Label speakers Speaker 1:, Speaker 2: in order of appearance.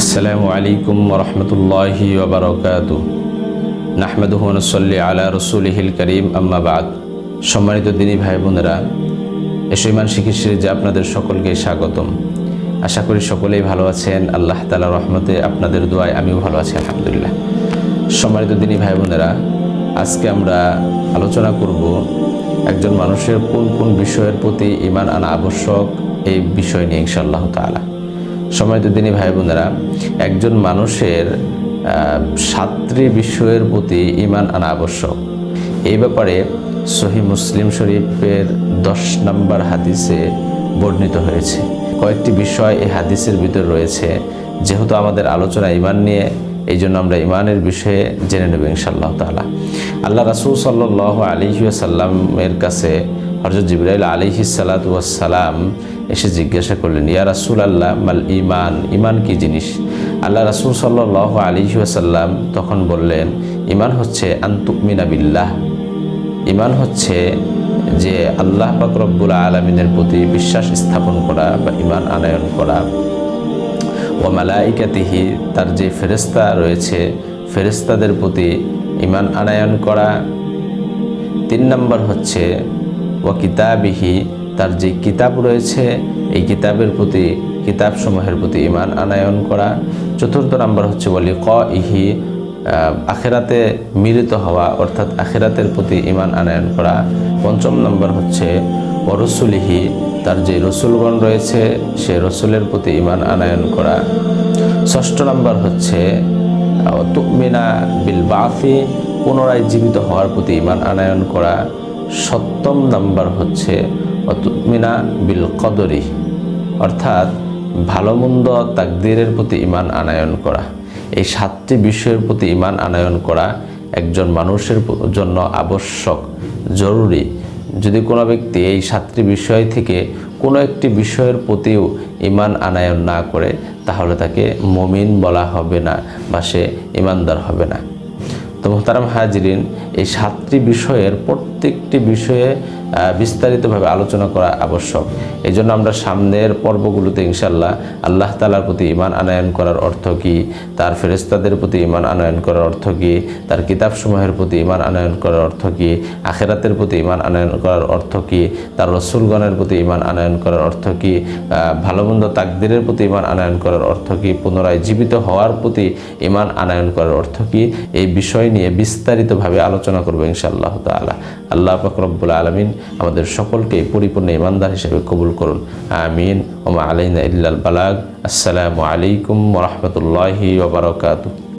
Speaker 1: আসসালামু আলাইকুম রহমতুল্লাহি ওবরকাত নাহমেদুহনসল্লি আলা রসুলহিল করিম আম্মাবাদ সম্মানিত দিনী ভাই বোনেরা এসইমান শিখি সিরিজে আপনাদের সকলকে স্বাগতম। আশা করি সকলেই ভালো আছেন। আল্লাহ তালা রহমতে আপনাদের দোয়ায় আমিও ভালো আছি, আলহামদুলিল্লাহ। সম্মানিত দিনী ভাই বোনেরা, আজকে আমরা আলোচনা করব একজন মানুষের কোন কোন বিষয়ের প্রতি ইমান আনা আবশ্যক, এই বিষয় নিয়ে ইনশাআল্লাহ তালা সম্মানিত দিনী ভাই বোনেরা, একজন মানুষের সাতটি বিষয়ের প্রতি ইমান আনা আবশ্যক। এই ব্যাপারে সহি মুসলিম শরীফের দশ নম্বর হাদিসে বর্ণিত হয়েছে। কয়েকটি বিষয় এই হাদিসের ভিতর রয়েছে। যেহেতু আমাদের আলোচনা ইমান নিয়ে, এই জন্য আমরা ইমানের বিষয়ে জেনে নেব ইনশাআল্লাহ তালা আল্লাহ রাসুল সাল্লাহ আলিহাসাল্লামের কাছে হরজত জিবরাইল আলিহি সালাম এসে জিজ্ঞাসা করলেন, ইয়া রাসুল আল্লাহ মাল ইমান ইমান কি জিনিস? আল্লাহ রাসুল সাল্লাহ আলিহাসাল্লাম তখন বললেন ইমান হচ্ছে আন্তুকমিনা বিল্লাহ। ইমান হচ্ছে যে আল্লাহ পাক রব্বুল আলমিনের প্রতি বিশ্বাস স্থাপন করা বা ইমান আনায়ন করা। ও মালাইকাতিহি, তার যে ফেরেস্তা রয়েছে ফেরেস্তাদের প্রতি ইমান আনায়ন করা। তিন নম্বর হচ্ছে ও কিতাবিহি, তার যে কিতাব রয়েছে, এই কিতাবের প্রতি, কিতাবসমূহের প্রতি ইমান আনায়ন করা। চতুর্থ নম্বর হচ্ছে বলি ক ইহি আখেরাতে মিলিত হওয়া, অর্থাৎ আখেরাতের প্রতি ইমান আনায়ন করা। পঞ্চম নম্বর হচ্ছে অরসুলিহি তার যে রসুলগণ রয়েছে, সে রসুলের প্রতি ইমান আনায়ন করা। ষষ্ঠ নম্বর হচ্ছে তুমিনা বিল বাফি পুনরায় জীবিত হওয়ার প্রতি ইমান আনায়ন করা। সপ্তম নাম্বার হচ্ছে অতুমিনা বিল কদরি, অর্থাৎ ভালো মন্দ তাকদিরের প্রতি ইমান আনায়ন করা। এই সাতটি বিষয়ের প্রতি ইমান আনায়ন করা একজন মানুষের জন্য আবশ্যক, জরুরি। যদি কোনো ব্যক্তি এই সাতটি বিষয় থেকে কোনো একটি বিষয়ের প্রতিও ইমান আনায়ন না করে, তাহলে তাকে মমিন বলা হবে না বা সে ইমানদার হবে না। তো মোহতারাম হাজরিন, এই সাতটি বিষয়ের প্রত্যেকটি বিষয়ে বিস্তারিতভাবে আলোচনা করা আবশ্যক। এই জন্য আমরা সামনের পর্বগুলোতে ইনশাল্লাহ আল্লাহ তালার প্রতি ইমান আনায়ন করার অর্থ কী তার ফেরেস্তাদের প্রতি ইমান আনায়ন করার অর্থ কী তার কিতাবসমূহের প্রতি ইমান আনায়ন করার অর্থ কী আখেরাতের প্রতি ইমান আনায়ন করার অর্থ কী তার রসুলগণের প্রতি ইমান আনায়ন করার অর্থ কী আহ, ভালো মন্দ তাকদিরের প্রতি ইমান আনায়ন করার অর্থ কী পুনরায় জীবিত হওয়ার প্রতি ইমান আনায়ন করার অর্থ কী এই বিষয় নিয়ে বিস্তারিতভাবে আলোচনা করব ইনশাআল্লাহ তালা আল্লাহ ফকরবুল আলমিন আমাদের সকলকে পরিপূর্ণ ইমানদার হিসেবে কবুল করুন। আমিন। ওমা আলাইনা ইল্লাল বালাগ। আসসালামু আলাইকুম রহমতুল্লাহি